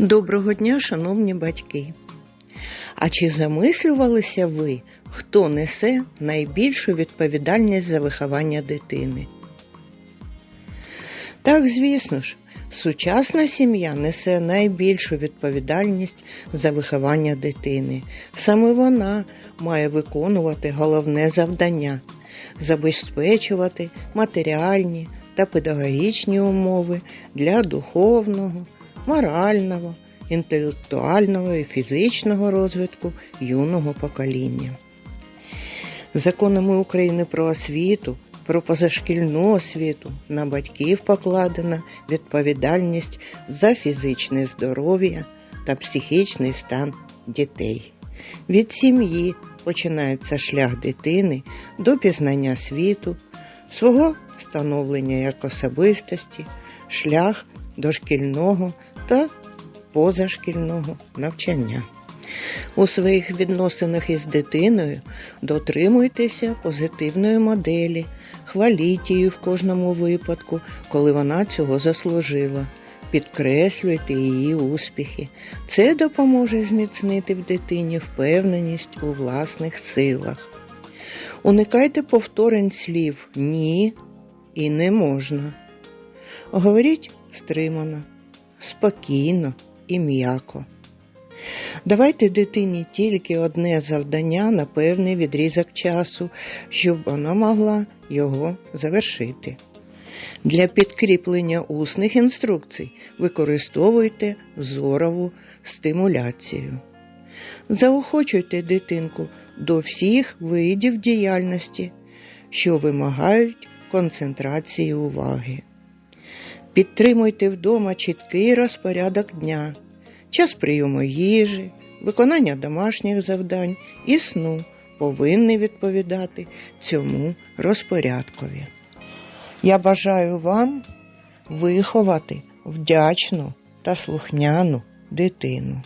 Доброго дня, шановні батьки. А чи замислювалися ви, хто несе найбільшу відповідальність за виховання дитини? Так, звісно ж, сучасна сім'я несе найбільшу відповідальність за виховання дитини. Саме вона має виконувати головне завдання забезпечувати матеріальні та педагогічні умови для духовного, морального, інтелектуального і фізичного розвитку юного покоління. Законами України про освіту, про позашкільну освіту на батьків покладена відповідальність за фізичне здоров'я та психічний стан дітей. Від сім'ї починається шлях дитини до пізнання світу, свого становлення як особистості, шлях дошкільного та позашкільного навчання. У своїх відносинах із дитиною дотримуйтеся позитивної моделі, хваліть її в кожному випадку, коли вона цього заслужила. Підкреслюйте її успіхи. Це допоможе зміцнити в дитині впевненість у власних силах. Уникайте повторень слів ні і не можна. Говоріть стримано, спокійно і м'яко. Давайте дитині тільки одне завдання на певний відрізок часу, щоб вона могла його завершити. Для підкріплення усних інструкцій використовуйте зорову стимуляцію. Заохочуйте дитинку до всіх видів діяльності, що вимагають концентрації уваги. Підтримуйте вдома чіткий розпорядок дня, час прийому їжі, виконання домашніх завдань і сну повинні відповідати цьому розпорядкові. Я бажаю вам виховати вдячну та слухняну дитину.